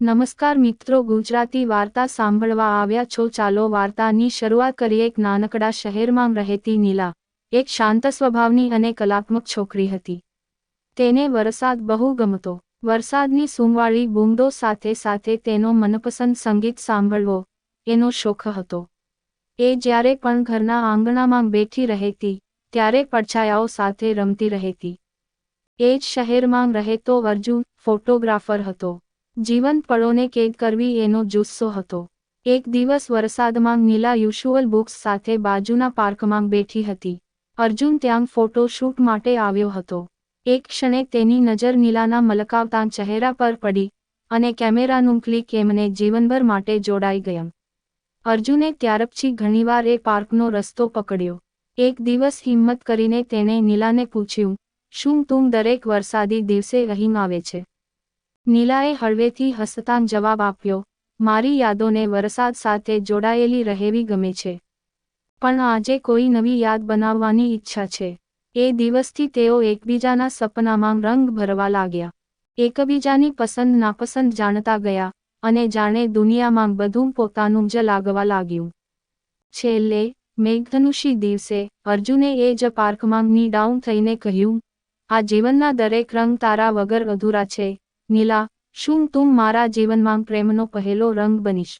નમસ્કાર મિત્રો, ગુજરાતી વાર્તા સાંભળવા આવ્યા છો. ચાલો વાર્તાની શરૂઆત કરીએ. એક નાનકડા શહેરમાં રહેતી નીલા, એક શાંત સ્વભાવની અને કલાત્મક છોકરી હતી. તેને વરસાદ બહુ ગમતો. વરસાદની સુમવાળી બૂંદો સાથે સાથે તેનો મનપસંદ સંગીત સાંભળવો, એનો શોખ હતો. એ જ્યારે પણ ઘરના આંગણામાં બેઠી રહેતી, ત્યારે પડછાયાઓ સાથે રમતી રહેતી. એ જ શહેરમાં રહેતો અર્જુન ફોટોગ્રાફર હતો. જીવંત પળોને કેદ કરવી એનો જુસ્સો હતો. એક દિવસ વરસાદમાં નીલા યુશુઅલ બુક્સ સાથે બાજુના પાર્કમાં બેઠી હતી. અર્જુન ત્યાં ફોટોશૂટ માટે આવ્યો હતો. એક ક્ષણે તેની નજર નીલાના મલકાવતા ચહેરા પર પડી અને કેમેરાનું ક્લિક એમને જીવનભર માટે જોડાઈ ગયમ અર્જુને ત્યારપછી ઘણીવાર એ પાર્કનો રસ્તો પકડ્યો. એક દિવસ હિંમત કરીને તેણે નીલાને પૂછ્યું, શું તું દરેક વરસાદી દિવસે અહીં આવે છે? નીલાએ હળવેથી હસતાં જવાબ આપ્યો, મારી યાદોને વરસાદ સાથે જોડાયેલી રહેવી ગમે છે. પણ આજે કોઈ નવી યાદ બનાવવાની ઈચ્છા છે. એ દિવસથી તેઓ એકબીજાના સપનામાં રંગ ભરવા લાગ્યા. એકબીજાની પસંદ નાપસંદ જાણતા ગયા અને જાણે દુનિયામાં બધું પોતાનું જ લાગવા લાગ્યું. છેલ્લે, મેઘધનુષી દિવસે અર્જુને એ જ પાર્કમાં ની ડાઉન થઈને કહ્યું, આ જીવનના દરેક રંગ તારા વગર અધૂરા છે. નીલા, શું તું મારા જીવનમાં પ્રેમનો પહેલો રંગ બનીશ?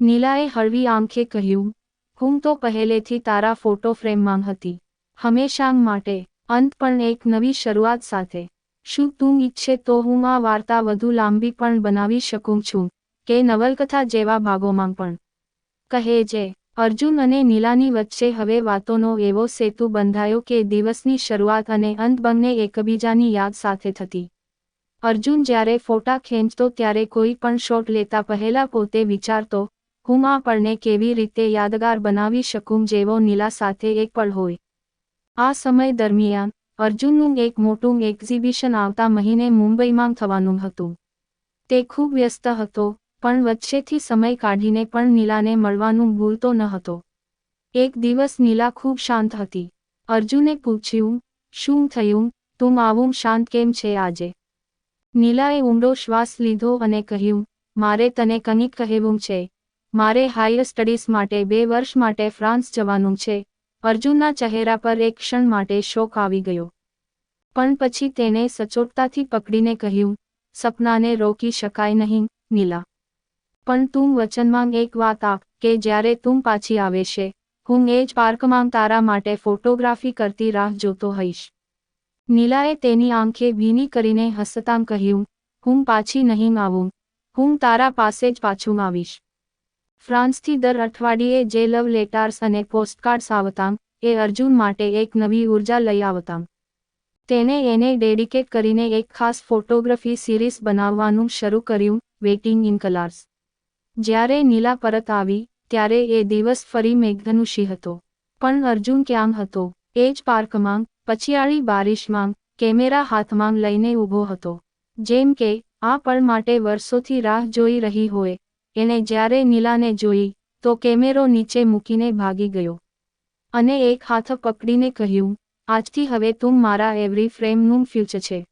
નીલાએ હળવી આંખે કહ્યું, હું તો પહેલેથી તારા ફોટો ફ્રેમમાં હતી. હંમેશા માટે, અંત પણ એક નવી શરૂઆત સાથે. શું તું ઈચ્છે તો હું આ વાર્તા વધુ લાંબી પણ બનાવી શકું છું, કે નવલકથા જેવા ભાગોમાં પણ? કહે છે, અર્જુન અને નીલાની વચ્ચે હવે વાતોનો એવો સેતુ બંધાયો કે દિવસની શરૂઆત અને અંત બંને એકબીજાની યાદ સાથે થતી. અર્જુન જ્યારે ફોટા ખેંચતો ત્યારે કોઈ પણ શોટ લેતા પહેલા પોતે વિચારતો, હું આ કેવી રીતે યાદગાર બનાવી શકું જેવો નીલા સાથે એક પળ હોય. આ સમય દરમિયાન, અર્જુનનું એક મોટું એક્ઝિબિશન આવતા મહિને મુંબઈમાં થવાનું હતું. તે ખૂબ વ્યસ્ત હતો, પણ વચ્ચેથી સમય કાઢીને પણ નીલાને મળવાનું ભૂલતો ન હતો. એક દિવસ નીલા ખૂબ શાંત હતી. અર્જુને પૂછ્યું, શું થયું? તું આવું શાંત કેમ છે આજે? નીલાએ ઊંડો શ્વાસ લીધો અને કહ્યું, મારે તને કંઈક કહેવું છે. મારે હાયર સ્ટડીઝ માટે બે વર્ષ માટે ફ્રાન્સ જવાનું છે. અર્જુનના ચહેરા પર એક ક્ષણ માટે શોક આવી ગયો. પણ પછી તેને સચોટતાથી પકડીને કહ્યું, સપનાને રોકી શકાય નહીં, નીલા. પણ તું વચનમાં એક વાત આપ કે જ્યારે તું પાછી આવે છે, હું એ જ પાર્કમાં તારા માટે ફોટોગ્રાફી કરતી રાહ જોતો હઈશ. નીલાએ તેની આંખે ભીની કરીને હસતાં કહ્યું, હું પાછી નહીં આવું. હું તારા પાસે જ પાછું આવીશ. ફ્રાન્સથી દર અઠવાડિયે જે લવ લેટર્સ અને પોસ્ટકાર્ડ્સ આવતાં, એ અર્જુન માટે એક નવી ઊર્જા લઈ આવતાં. તેને એને ડેડિકેટ કરીને એક ખાસ ફોટોગ્રાફી સિરીઝ બનાવવાનું શરૂ કર્યું વેઇટિંગ ઇન કલર્સ. જ્યારે નીલા પરત આવી, ત્યારે એ દિવસ ફરી મેઘધનુષી હતો. પણ અર્જુન ક્યાં હતો, એ જ પાર્કમાં પછિયાળી બારિશમાં કેમેરા હાથમાં લઈને ઊભો હતો. જેમ કે, આ પળ માટે વર્ષોથી રાહ જોઈ રહી હોય. એણે જ્યારે નીલાને જોઈ, તો કેમેરો નીચે મૂકીને ભાગી ગયો. અને એક હાથ પકડીને કહ્યું, આજથી હવે તું મારા એવરી ફ્રેમનું ફ્યુચર છે.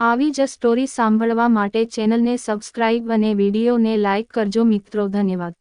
આવી જ સ્ટોરી સાંભળવા માટે ચેનલને સબસ્ક્રાઇબ અને વિડીયોને લાઇક કરજો મિત્રો. ધન્યવાદ.